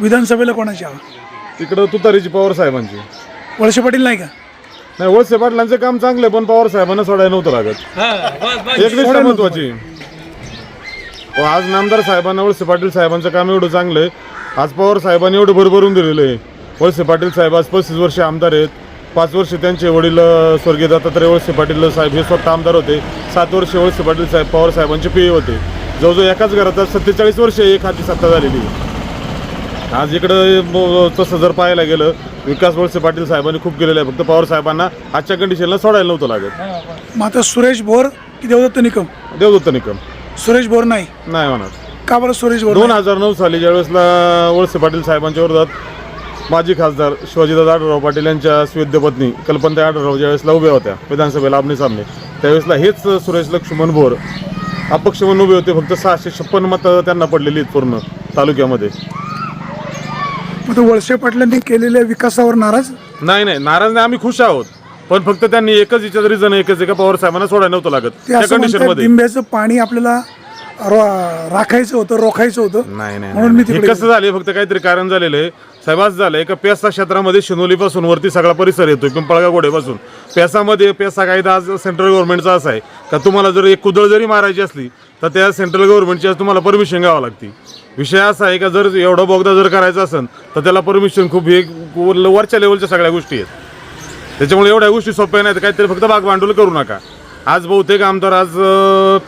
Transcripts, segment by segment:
विधानसभेला कोणाची हवा? तिकडं तुतारीची पवार साहेबांची. वळसे पाटील नाही का? नाही वळसे पाटलांचं काम चांगलं आहे, पण पवार साहेबांना सोडायला नव्हतं लागत. एक गोष्ट महत्वाची. व आज नामदार साहेबांना वळसे पाटील साहेबांचं काम एवढं चांगलं आहे. आज पवार साहेबांनी एवढं भरभरून दिलेलं आहे. वळसे पाटील साहेब आज पस्तीस वर्ष आमदार आहेत. पाच वर्ष त्यांचे वडील अ, स्वर्गीय दत्तात्रय वळसे पाटील साहेब हे स्वतः आमदार होते. सात वर्ष वळसे पाटील साहेब पवार साहेबांचे पी होते. जवळजवळ एकाच घरात सत्तेचाळीस वर्ष एक हाती सत्ता झालेली आहे. आज इकडं तसं जर पाहायला गेलं विकास वळसे पाटील साहेबांनी खूप केलेलं आहे. फक्त पवार साहेबांना आजच्या कंडिशनला सोडायला नव्हतं लागत. मग आता सुरेश भोर की देवदत्त निकम? देवदत्त निकम. सुरेश भोर नाही. नाही म्हणत का बरं सुरेश भोर दोन? हजार नऊ साली ज्यावेळेसला वळसे पाटील साहेबांच्या विरोधात माजी खासदार शिवाजीदादा आढळराव पाटील यांच्या सुविद्य पत्नी कल्पनताई आढळराव ज्यावेळेसला उभ्या होत्या विधानसभेला आमने सामने त्यावेळेसला हेच सुरेश लक्ष्मण भोर अपक्ष म्हणून उभे होते. फक्त सहाशे छप्पन मतं त्यांना पडलेली आहेत पूर्ण तालुक्यामध्ये. मग तो वळसे पाटलांनी केलेल्या विकासावर नाराज? नाही नाही. नाराज नाही. आम्ही खुश आहोत. पण फक्त त्यांनी एकच विचार रिझन एकच आहे का? पवार साहेबांना सोडायला नव्हतं लागत. ते त्या असं कंडिशन म्हणतात मध्ये बिंब्याचं पाणी आपल्याला रो- राखायचं होतं रोखायचं होतं. नाही नाही म्हणून मी नाही. हे तिकडे कसं झालंय? फक्त काहीतरी कारण झालेलं आहे. साहेब असं झालंय का? पेसा क्षेत्रामध्ये शिनोलीपासून वरती सगळा परिसर येतोय पिंपळगा गोडेपासून. पेसामध्ये पेसा कायदा आज सेंट्रल गव्हर्नमेंटचा असा आहे. का तुम्हाला जर एक कुदळ जरी मारायची असली तर त्या सेंट्रल गव्हर्नमेंटची आज तुम्हाला परमिशन घ्यावं लागते. विषय असा आहे का जर एवढा बोगदा जर करायचा असेल तर त्याला परमिशन खूप हे वर- वरच्या लेवलच्या सगळ्या गोष्टी आहेत. त्याच्यामुळे एवढ्या गोष्टी सोप्या नाहीत काहीतरी फक्त भाग भांडवल करू नका. आज बहुतेक आमदार आज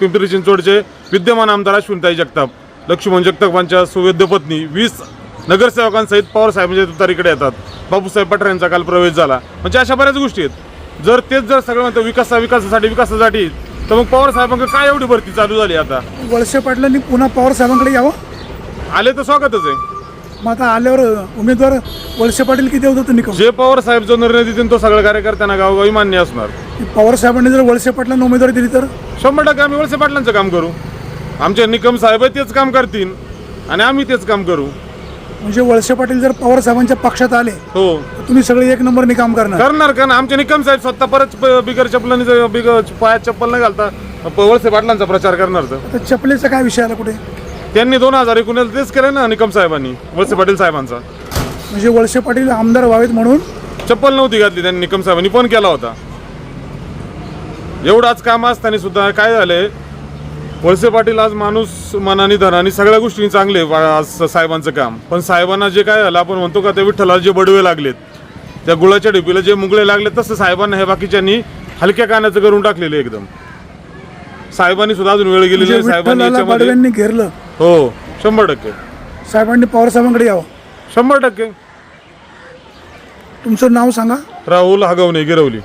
पिंपरी चिंचवडचे विद्यमान आमदार अश्विनताई जगताप लक्ष्मण जगतापांच्या सुवेद्य पत्नी वीस नगरसेवकांसहित पवार साहेबांच्या म्हणजे तुतारीकडे येतात. बापूसाहेब पठार यांचा काल प्रवेश झाला. म्हणजे अशा बऱ्याच गोष्टी आहेत. जर तेच जर सगळं म्हणतं विकासा विकासासाठी विकासासाठी तर मग पवार साहेबांकडे काय एवढी भरती चालू झाली आता? वळसे पाटलांनी पुन्हा पवार साहेबांकडे यावं? आले तर स्वागतच आहे. मग आता आल्यावर उमेदवार वळसे पाटील की देवदत्त निकम? जे पवार साहेब जो निर्णय देतील तो सगळ्या कार्यकर्त्यांना गावोगावी मान्य असणार. पवार साहेबांनी जर वळसे पाटलांना उमेदवारी दिली तर? शंभर टक्के आम्ही वळसे पाटलांचं काम करू. आमचे निकम साहेब तेच काम करतील आणि आम्ही तेच काम करू. म्हणजे वळसे पाटील जर पवार साहेबांच्या पक्षात आले हो. तर तुम्ही सगळे एक नंबरने काम करणार. करणार कारण आमचे निकम साहेब स्वतः परत प- बिगर चप्पलांनी जर- बिगर पायात चप्पल न घालता प- वळसे पाटलांचा प्रचार करणार तर. तर चपलेचा काय विषय आला कुठे? त्यांनी दोन हजार एकोणीस तेच केलं ना निकम साहेबांनी वळसे पाटील साहेबांचा. म्हणजे वळसे पाटील आमदार व्हावेत म्हणून? चप्पल नव्हती घातली त्यांनी निकम साहेबांनी पण केला होता. एवढाच काम असताना सुद्धा काय झालंय? वळसे पाटील आज माणूस मनाने धनाने सगळ्या गोष्टी चांगले आज साहेबांचं काम. पण साहेबांना जे काय झालं आपण म्हणतो का ते विठ्ठलाला जे बडवे लागलेत त्या गुळाच्या ढिपीला जे मुगळे लागले तसं साहेबांना हे बाकीच्यांनी हलक्या कानाचं करून टाकलेले एकदम. साहेबांनी सुद्धा अजून वेळ गेलेली म्हणजे साहेबांनी विठ्ठलाला याच्यामध्ये पाडव्यांनी घेरलं. हो शंभर टक्के. साहेबांनी पवार साहेबांकडे यावं. शंभर टक्के. तुमचं नाव सांगा. राहुल हगवणे गिरवली.